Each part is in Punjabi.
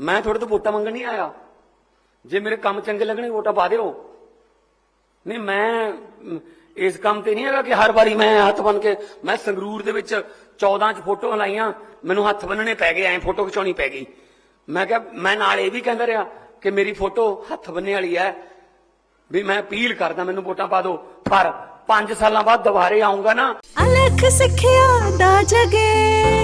ਮੈਂ ਤੁਹਾਡੇ ਤੋਂ ਵੋਟਾਂ ਮੰਗਣ ਨਹੀਂ ਆਇਆ। ਜੇ ਮੇਰੇ ਕੰਮ ਚੰਗੇ ਲੱਗਣੇ, ਵੋਟਾਂ ਪਾ ਦਿਓ। ਨਹੀਂ, ਮੈਂ ਇਸ ਕੰਮ ਤੇ ਨਹੀਂ ਹੈਗਾ ਕਿ ਹਰ ਵਾਰੀ ਮੈਂ ਹੱਥ ਬਨ ਕੇ, ਮੈਂ ਸੰਗਰੂਰ ਦੇ ਵਿੱਚ 14 ਚ ਫੋਟੋਆਂ ਲਾਈਆਂ, ਮੈਨੂੰ ਹੱਥ ਬੰਨਣੇ ਪੈ ਗਏ, ਐ ਫੋਟੋ ਖਿਚਾਉਣੀ ਪੈ ਗਈ। ਮੈਂ ਕਿਹਾ, ਮੈਂ ਨਾਲ ਇਹ ਵੀ ਕਹਿੰਦਾ ਰਿਹਾ ਕਿ ਮੇਰੀ ਫੋਟੋ ਹੱਥ ਬੰਨੇ ਵਾਲੀ ਹੈ। ਵੀ ਮੈਂ ਅਪੀਲ ਕਰਦਾ, ਮੈਨੂੰ ਵੋਟਾਂ ਪਾ ਦਿਓ। ਪਰ 5 ਸਾਲਾਂ ਬਾਅਦ ਦੁਬਾਰੇ ਆਉਂਗਾ ਨਾ। ਅਲਖ ਸਿੱਖਿਆ ਦਾ ਜਗੇ।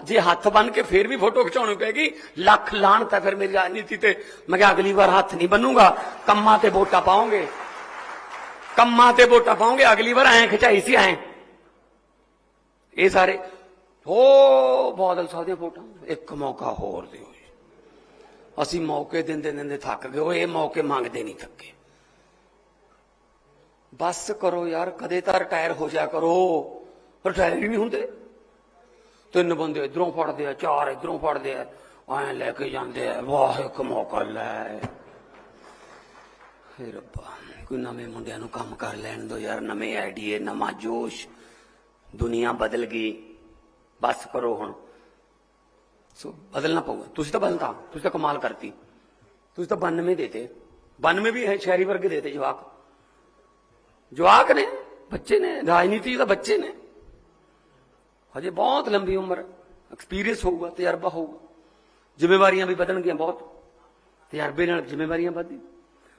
ਜੇ ਹੱਥ ਬੰਨ ਕੇ ਫੇਰ ਵੀ ਫੋਟੋ ਖਿਚਾਉਣੀ ਪੈਗੀ ਲੱਖ ਲਾਣ ਤਾਂ ਫਿਰ ਮੇਰੀ ਰਾਜਨੀਤੀ ਤੇ ਮੈਂ ਕਿਹਾ ਅਗਲੀ ਵਾਰ ਹੱਥ ਨਹੀਂ ਬੰਨੂਗਾ ਕੰਮਾਂ ਤੇ ਵੋਟਾਂ ਪਾਉਂਗੇ ਕੰਮਾਂ ਤੇ ਵੋਟਾਂ ਪਾਉਂਗੇ ਅਗਲੀ ਵਾਰ ਐਂ ਖਿਚਾਈ ਸੀ ਐਂ ਇਹ ਸਾਰੇ ਹੋ ਬਾਦਲ ਸਾਹਿਬ ਦੀਆਂ ਫੋਟੋਆਂ ਇੱਕ ਮੌਕਾ ਹੋਰ ਦਿਓ ਜੀ। ਅਸੀਂ ਮੌਕੇ ਦਿੰਦੇ ਦਿੰਦੇ ਥੱਕ ਗਏ ਉਹ ਇਹ ਮੌਕੇ ਮੰਗਦੇ ਨਹੀਂ ਥੱਕੇ ਬਸ ਕਰੋ ਯਾਰ ਕਦੇ ਤਾਂ ਰਿਟਾਇਰ ਹੋ ਜਾ ਕਰੋ ਰਿਟਾਇਰ ਹੀ ਨਹੀਂ ਹੁੰਦੇ ਤਿੰਨ ਬੰਦੇ ਇਧਰੋਂ ਫੜਦੇ ਆ, ਚਾਰ ਇਧਰੋਂ ਫੜਦੇ ਆ, ਐਂ ਲੈ ਕੇ ਜਾਂਦੇ ਆ, ਵਾਹ, ਇੱਕ ਮੌਕਾ ਲੈ। ਹੇ ਰੱਬਾ, ਕੋਈ ਨਵੇਂ ਮੁੰਡਿਆਂ ਨੂੰ ਕੰਮ ਕਰ ਲੈਣ ਦੋ ਯਾਰ, ਨਵੇਂ ਆਈਡੀਏ ਨਵਾਂ ਜੋਸ਼। ਦੁਨੀਆ ਬਦਲ ਗਈ, ਬਸ ਕਰੋ ਹੁਣ। ਸੋ ਬਦਲਣਾ ਪਊਗਾ। ਤੁਸੀਂ ਤਾਂ ਬਦਲਤਾ, ਤੁਸੀਂ ਤਾਂ ਕਮਾਲ ਕਰਤੀ। ਤੁਸੀਂ ਤਾਂ 92 ਦੇਤੇ। 92 ਵੀ ਹੈ ਸ਼ਹਿਰੀ ਵਰਗੇ ਦੇਤੇ ਜਵਾਕ। ਜਵਾਕ ਨੇ, ਬੱਚੇ ਨੇ, ਰਾਜਨੀਤੀ ਦਾ ਬੱਚੇ ਨੇ। ਹਜੇ ਬਹੁਤ ਲੰਬੀ ਉਮਰ ਐਕਸਪੀਰੀਅੰਸ ਹੋਊਗਾ ਤਜਰਬਾ ਹੋਊਗਾ ਜ਼ਿੰਮੇਵਾਰੀਆਂ ਵੀ ਵਧਣਗੀਆਂ ਬਹੁਤ ਤਜਰਬੇ ਨਾਲ ਜ਼ਿੰਮੇਵਾਰੀਆਂ ਵਧਦੀ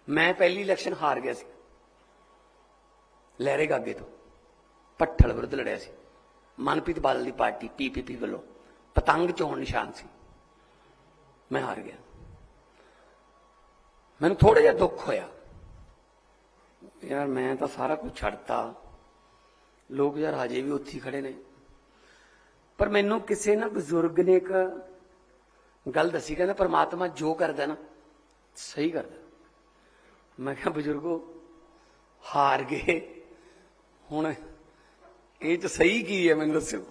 ਮੈਂ ਪਹਿਲੀ ਇਲੈਕਸ਼ਨ ਹਾਰ ਗਿਆ ਸੀ ਲਹਿਰੇ ਗਾਗੇ ਤੋਂ ਪੱਠਲ ਵਿਰੁੱਧ ਲੜਿਆ ਸੀ ਮਨਪ੍ਰੀਤ ਬਾਦਲ ਦੀ ਪਾਰਟੀ ਪੀਪੀਪੀ ਵੱਲੋਂ ਪਤੰਗ ਚੋਣ ਨਿਸ਼ਾਨ ਸੀ ਮੈਂ ਹਾਰ ਗਿਆ ਮੈਨੂੰ ਥੋੜਾ ਜਿਹਾ ਦੁੱਖ ਹੋਇਆ ਯਾਰ ਮੈਂ ਤਾਂ ਸਾਰਾ ਕੁਝ ਛੱਡਤਾ ਲੋਕ ਯਾਰ ਹਜੇ ਵੀ ਉੱਥੇ ਹੀ ਖੜੇ ਨੇ ਪਰ ਮੈਨੂੰ ਕਿਸੇ ਨਾ ਬਜ਼ੁਰਗ ਨੇ ਇੱਕ ਗੱਲ ਦੱਸੀ, ਕਹਿੰਦਾ ਪਰਮਾਤਮਾ ਜੋ ਕਰਦਾ ਨਾ, ਸਹੀ ਕਰਦਾ। ਮੈਂ ਕਿਹਾ, ਬਜ਼ੁਰਗੋ, ਹਾਰ ਗਏ। ਹੁਣ ਇਹ ਚ ਸਹੀ ਕੀ ਹੈ ਮੈਨੂੰ ਦੱਸਿਓ?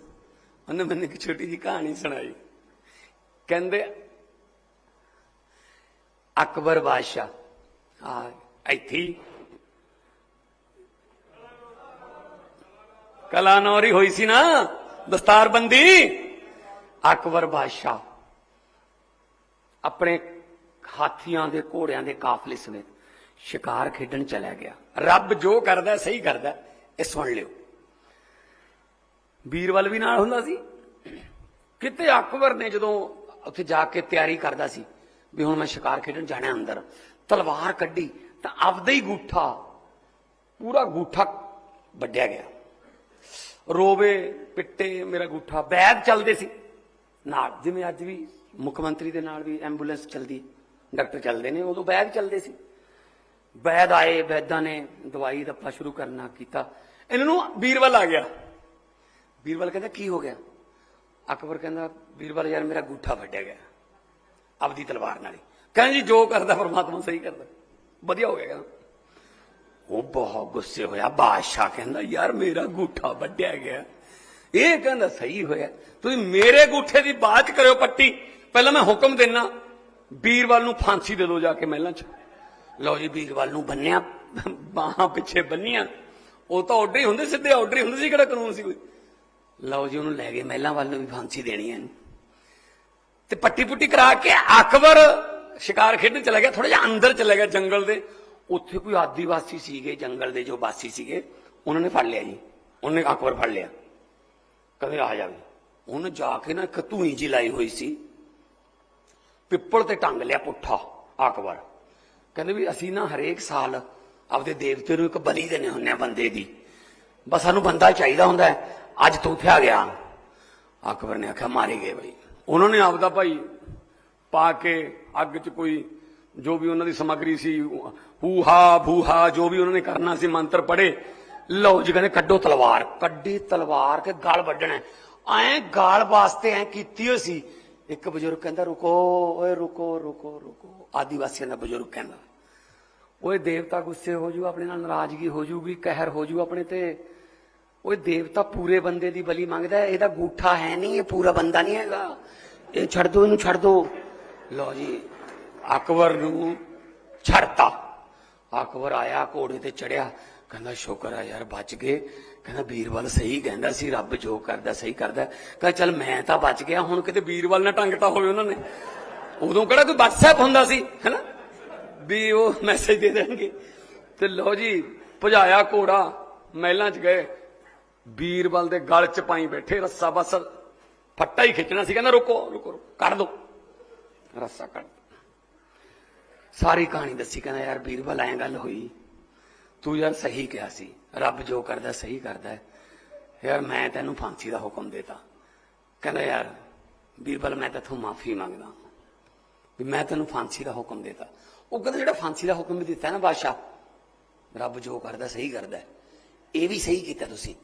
ਉਹਨੇ ਮੈਨੂੰ ਇੱਕ ਛੋਟੀ ਜੀ ਕਹਾਣੀ ਸੁਣਾਈ। ਕਹਿੰਦੇ, ਅਕਬਰ ਬਾਦਸ਼ਾਹ ਆ ਇੱਥੇ ਹੀ। ਕਲਾਨੌਰੀ ਹੋਈ ਸੀ ਨਾ? ਦਸਤਾਰਬੰਦੀ। ਅਕਬਰ ਬਾਦਸ਼ਾਹ ਆਪਣੇ ਹਾਥੀਆਂ ਦੇ ਘੋੜਿਆਂ ਦੇ ਕਾਫਲੇ ਸਮੇਤ ਸ਼ਿਕਾਰ ਖੇਡਣ ਚਲਾ ਗਿਆ। ਰੱਬ ਜੋ ਕਰਦਾ, ਸਹੀ ਕਰਦਾ, ਇਹ ਸੁਣ ਲਿਓ। ਵੀਰਵਲ ਵੀ ਨਾਲ ਹੁੰਦਾ ਸੀ। ਕਿਤੇ ਅਕਬਰ ਨੇ ਜਦੋਂ ਉੱਥੇ ਜਾ ਕੇ ਤਿਆਰੀ ਕਰਦਾ ਸੀ ਵੀ ਹੁਣ ਮੈਂ ਸ਼ਿਕਾਰ ਖੇਡਣ ਜਾਣਾ ਅੰਦਰ, ਤਲਵਾਰ ਕੱਢੀ ਤਾਂ ਆਪਦਾ ਹੀ ਗੂਠਾ, ਪੂਰਾ ਗੂਠਾ ਵੱਢਿਆ ਗਿਆ। ਰੋਵੇ, ਪਿੱਟੇ, ਮੇਰਾ ਗੂਠਾ ਬੈਗ ਚੱਲਦੇ ਸੀ। ਨਾਲ, ਜਿਵੇਂ ਅੱਜ ਵੀ ਮੁੱਖ ਮੰਤਰੀ ਦੇ ਨਾਲ ਵੀ ਐਂਬੂਲੈਂਸ ਚੱਲਦੀ ਡਾਕਟਰ ਚੱਲਦੇ ਨੇ, ਉਦੋਂ ਬੈਗ ਚੱਲਦੇ ਸੀ। ਵੈਦ ਆਏ ਵੈਦਾਂ ਨੇ ਦਵਾਈ ਦੱਪਾ ਸ਼ੁਰੂ ਕਰਨਾ ਕੀਤਾ। ਇਹਨਾਂ ਨੂੰ ਬੀਰਬਲ ਆ ਗਿਆ। ਬੀਰਬਲ ਕਹਿੰਦਾ, ਕੀ ਹੋ ਗਿਆ? ਅਕਬਰ ਕਹਿੰਦਾ, ਬੀਰਬਲ ਯਾਰ, ਮੇਰਾ ਗੂਠਾ ਵੱਢਿਆ ਗਿਆ, ਆਪਦੀ ਤਲਵਾਰ ਨਾਲ। ਹੀ ਕਹਿੰਦਾ ਜੀ, ਜੋ ਕਰਦਾ ਪਰਮਾਤਮਾ ਸਹੀ ਕਰਦਾ। ਵਧੀਆ ਹੋ ਗਿਆ ਕਹਿੰਦਾ। ਉਹ ਬਹੁਤ ਗੁੱਸੇ ਹੋਇਆ, ਬਾਦਸ਼ਾਹ ਕਹਿੰਦਾ, ਯਾਰ ਮੇਰਾ ਗੂਠਾ ਵੱਢਿਆ ਗਿਆ। ਇਹ ਕਹਿੰਦਾ, ਸਹੀ ਹੋਇਆ। ਤੁਸੀਂ ਮੇਰੇ ਗੂਠੇ ਦੀ ਬਾਤ ਕਰਿਓ ਪੱਟੀ। ਪਹਿਲਾਂ ਮੈਂ ਹੁਕਮ ਦੇਣਾ ਵੀਰਵਾਲ ਨੂੰ ਫਾਂਸੀ ਦੇ ਦਿਓ ਜਾ ਕੇ ਮਹਿਲਾਂ 'ਚ। ਲਓ ਜੀ ਵੀਰਵਾਲ ਨੂੰ ਬੰਨਿਆ, ਬਾਹਾਂ ਪਿੱਛੇ ਬੰਨੀਆਂ। ਉਹ ਤਾਂ ਆਰਡਰ ਹੀ ਹੁੰਦੇ ਸਿੱਧੇ ਆਰਡਰ ਹੀ ਹੁੰਦੇ ਸੀ ਕਿਹੜਾ ਕਾਨੂੰਨ ਸੀ ਕੋਈ। ਲਓ ਜੀ, ਉਹਨੂੰ ਲੈ ਗਏ, ਮਹਿਲਾਂ ਵੱਲ ਨੂੰ ਵੀ ਫਾਂਸੀ ਦੇਣੀ ਹੈ। ਤੇ ਪੱਟੀ ਪੁੱਟੀ ਕਰਾ ਕੇ ਅਕਬਰ ਸ਼ਿਕਾਰ ਖੇਡਣ ਚਲਾ ਗਿਆ ਥੋੜਾ ਜਿਹਾ ਅੰਦਰ ਚਲਾ ਗਿਆ ਜੰਗਲ ਦੇ। ਉੱਥੇ ਕੋਈ ਆਦੀਵਾਸੀ ਸੀਗੇ, ਜੰਗਲ ਦੇ ਜੋ ਵਾਸੀ ਸੀਗੇ, ਉਹਨਾਂ ਨੇ ਫੜ ਲਿਆ ਜੀ। ਉਹਨੇ ਅਕਬਰ ਫੜ ਲਿਆ। ਕਦੇ ਆ ਜਾਵੇ ਉਹਨੇ ਜਾ ਕੇ ਨਾ ਇੱਕ ਧੂਈ ਜੀ ਲਾਈ ਹੋਈ ਸੀ। ਪਿੱਪਲ ਤੇ ਟੰਗ ਲਿਆ ਪੁੱਠਾ ਅਕਬਰ ਕਹਿੰਦੇ ਵੀ ਅਸੀਂ ਨਾ ਹਰੇਕ ਸਾਲ ਆਪਦੇ ਦੇਵਤੇ ਨੂੰ ਇੱਕ ਬਲੀ ਦੇਣੇ ਹੁੰਨੇ ਆ ਬੰਦੇ ਦੀ। ਬਸ ਸਾਨੂੰ ਬੰਦਾ ਚਾਹੀਦਾ ਹੁੰਦਾ ਹੈ, ਅੱਜ ਤੂੰ ਥਿਆ ਗਿਆ। ਅਕਬਰ ਨੇ ਆਖਿਆ, ਮਾਰੇ ਗਏ ਬਈ। ਉਹਨਾਂ ਨੇ ਆਪਦਾ ਭਾਈ ਪਾ ਕੇ ਅੱਗ 'ਚ ਕੋਈ ਜੋ ਵੀ ਉਹਨਾਂ ਦੀ ਸਮੱਗਰੀ ਸੀ ਹੂਹਾ ਬੂਹਾ ਜੋ ਵੀ ਉਹਨਾਂ ਨੇ ਕਰਨਾ ਸੀ, ਮੰਤਰ ਪੜੇ ਲਓ ਜੀ ਕਹਿੰਦੇ ਕੱਢੋ ਤਲਵਾਰ। ਕੱਢੀ ਤਲਵਾਰ ਕੇ ਗਲ ਵੱਢਣਾ। ਐ ਗਾਲ ਵਾਸਤੇ ਐ ਕੀਤੀ ਹੋਈ ਸੀ। ਇੱਕ ਬਜ਼ੁਰਗ ਕਹਿੰਦਾ, ਰੁਕੋ, ਓਏ ਰੁਕੋ ਰੁਕੋ ਰੁਕੋ। ਆਦੀਵਾਸੀਆਂ ਦਾ ਬਜ਼ੁਰਗ ਕਹਿੰਦਾ, ਓਏ ਦੇਵਤਾ ਗੁੱਸੇ ਹੋ ਜੂ, ਆਪਣੇ ਨਾਲ ਨਾਰਾਜ਼ਗੀ ਹੋ ਜੂਗੀ, ਕਹਿਰ ਹੋ ਜੂ ਆਪਣੇ ਤੇ। ਓਏ ਦੇਵਤਾ ਪੂਰੇ ਬੰਦੇ ਦੀ ਬਲੀ ਮੰਗਦਾ ਇਹਦਾ ਗੂਠਾ ਹੈ ਨਹੀਂ, ਇਹ ਪੂਰਾ ਬੰਦਾ ਨਹੀਂ ਹੈਗਾ। ਇਹ ਛੱਡ ਦੋ, ਇਹਨੂੰ ਛੱਡ ਦੋ। ਲਓ ਜੀ, ਅਕਬਰ ਨੂੰ ਛੱਡਤਾ। ਅਕਬਰ ਆਇਆ ਘੋੜੇ ਤੇ ਚੜਿਆ। ਕਹਿੰਦਾ ਸ਼ੁਕਰ ਆ ਯਾਰ ਬਚ ਗਏ। ਕਹਿੰਦਾ ਵੀਰਵਾਲ ਸਹੀ ਕਹਿੰਦਾ ਸੀ ਰੱਬ ਜੋ ਕਰਦਾ ਸਹੀ ਕਰਦਾ ਕਹਿੰਦਾ ਚੱਲ ਮੈਂ ਤਾਂ ਬਚ ਗਿਆ ਹੁਣ ਕਿਤੇ ਵੀਰਵਾਲ ਨਾ ਟੰਗਤਾ ਹੋਵੇ ਉਹਨਾਂ ਨੇ। ਉਦੋਂ ਕਿਹੜਾ ਕੋਈ WhatsApp ਹੁੰਦਾ ਸੀ ਹੈਨਾ? ਵੀ ਉਹ ਮੈਸੇਜ ਦੇ ਦੇਣਗੇ। ਤੇ ਲਓ ਜੀ ਭਜਾਇਆ ਘੋੜਾ ਮਹਿਲਾਂ 'ਚ ਗਏ। ਵੀਰਬਲ ਦੇ ਗਲ 'ਚ ਪਾਈ ਬੈਠੇ ਰੱਸਾ ਬਸ ਫੱਟਾ ਹੀ ਖਿੱਚਣਾ ਸੀ ਕਹਿੰਦਾ ਰੁਕੋ ਰੁਕੋ ਰੁਕੋ, ਕੱਢ ਦੋ। ਰੱਸਾ ਕੱਢ ਸਾਰੀ ਕਹਾਣੀ ਦੱਸੀ, ਕਹਿੰਦਾ, ਯਾਰ ਬੀਰਬਲ ਐਂ ਗੱਲ ਹੋਈ। ਤੂੰ ਯਾਰ ਸਹੀ ਕਿਹਾ ਸੀ। ਰੱਬ ਜੋ ਕਰਦਾ, ਸਹੀ ਕਰਦਾ ਯਾਰ ਮੈਂ ਤੈਨੂੰ ਫਾਂਸੀ ਦਾ ਹੁਕਮ ਦੇਤਾ। ਕਹਿੰਦਾ, ਯਾਰ ਵੀਰਬਲ ਮੈਂ ਤੇਥੋਂ ਮਾਫੀ ਮੰਗਦਾ। ਵੀ ਮੈਂ ਤੈਨੂੰ ਫਾਂਸੀ ਦਾ ਹੁਕਮ ਦੇਤਾ। ਉਹ ਕਹਿੰਦਾ, ਜਿਹੜਾ ਫਾਂਸੀ ਦਾ ਹੁਕਮ ਵੀ ਦਿੱਤਾ ਨਾ ਬਾਦਸ਼ਾਹ, ਰੱਬ ਜੋ ਕਰਦਾ, ਸਹੀ ਕਰਦਾ ਇਹ ਵੀ ਸਹੀ ਕੀਤਾ ਤੁਸੀਂ।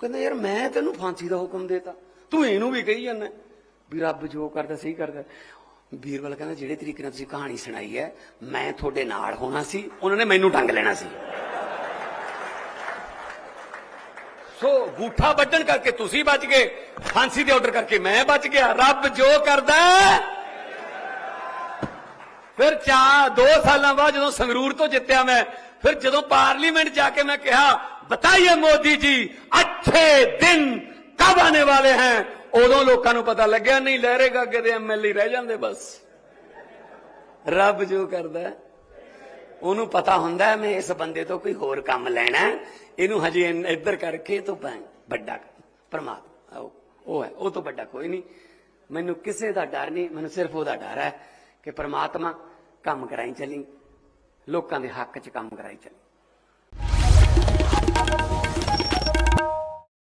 ਕਹਿੰਦਾ, ਯਾਰ ਮੈਂ ਤੈਨੂੰ ਫਾਂਸੀ ਦਾ ਹੁਕਮ ਦੇਤਾ। ਤੂੰ ਇਹਨੂੰ ਵੀ ਕਹੀ ਜਾਂਦਾ ਵੀ ਰੱਬ ਜੋ ਕਰਦਾ, ਸਹੀ ਕਰਦਾ ਹੈ। ਕਹਿੰਦਾ, ਜਿਹੜੇ ਤਰੀਕੇ ਨਾਲ ਤੁਸੀਂ ਕਹਾਣੀ ਸੁਣਾਈ ਹੈ, ਮੈਂ ਤੁਹਾਡੇ ਨਾਲ ਹੋਣਾ ਸੀ, ਉਹਨਾਂ ਨੇ ਮੈਨੂੰ ਟੰਗ ਲੈਣਾ ਸੀ ਸੋ ਗੂਠਾ ਵੱਢਣ ਕਰਕੇ ਤੁਸੀਂ ਬਚ ਗਏ, ਫਾਂਸੀ ਦੇ ਆਰਡਰ ਕਰਕੇ ਮੈਂ ਬਚ ਗਿਆ ਰੱਬ ਜੋ ਕਰਦਾ ਫਿਰ ਚਾ ਦੋ ਸਾਲਾਂ ਬਾਅਦ ਜਦੋਂ ਸੰਗਰੂਰ ਤੋਂ ਜਿੱਤਿਆ ਮੈਂ, ਫਿਰ ਜਦੋਂ ਪਾਰਲੀਮੈਂਟ ਜਾ ਕੇ ਮੈਂ ਕਿਹਾ, ਬਤਾਈਏ ਮੋਦੀ ਜੀ ਅੱਛੇ ਦਿਨ ਕਬ ਆਨੇ ਵਾਲੇ हैं ਉਦੋਂ ਲੋਕਾਂ ਨੂੰ ਪਤਾ ਲੱਗਿਆ, ਨਹੀਂ ਲਹਿਰੇਗਾ ਅੱਗੇ ਦੇ ਐਮਐਲਏ ਰਹਿ ਜਾਂਦੇ ਬਸ। ਰੱਬ ਜੋ ਕਰਦਾ ਉਹਨੂੰ ਪਤਾ ਹੁੰਦਾ ਮੈਂ ਇਸ ਬੰਦੇ ਤੋਂ ਕੋਈ ਹੋਰ ਕੰਮ ਲੈਣਾ ਇਹਨੂੰ ਹਜੇ ਇੱਧਰ ਕਰਕੇ ਤੋਂ ਵੱਡਾ ਪਰਮਾਤਮਾ, ਉਹ- ਉਹ ਹੈ, ਉਹ ਤੋਂ ਵੱਡਾ ਕੋਈ ਨਹੀਂ। ਮੈਨੂੰ ਕਿਸੇ ਦਾ ਡਰ ਨਹੀਂ, ਮੈਨੂੰ ਸਿਰਫ ਉਹਦਾ ਡਰ ਹੈ ਕਿ ਪਰਮਾਤਮਾ ਕੰਮ ਕਰਾਈ ਚਲੀ, ਲੋਕਾਂ ਦੇ ਹੱਕ 'ਚ ਕੰਮ ਕਰਾਈ ਚਲੀ।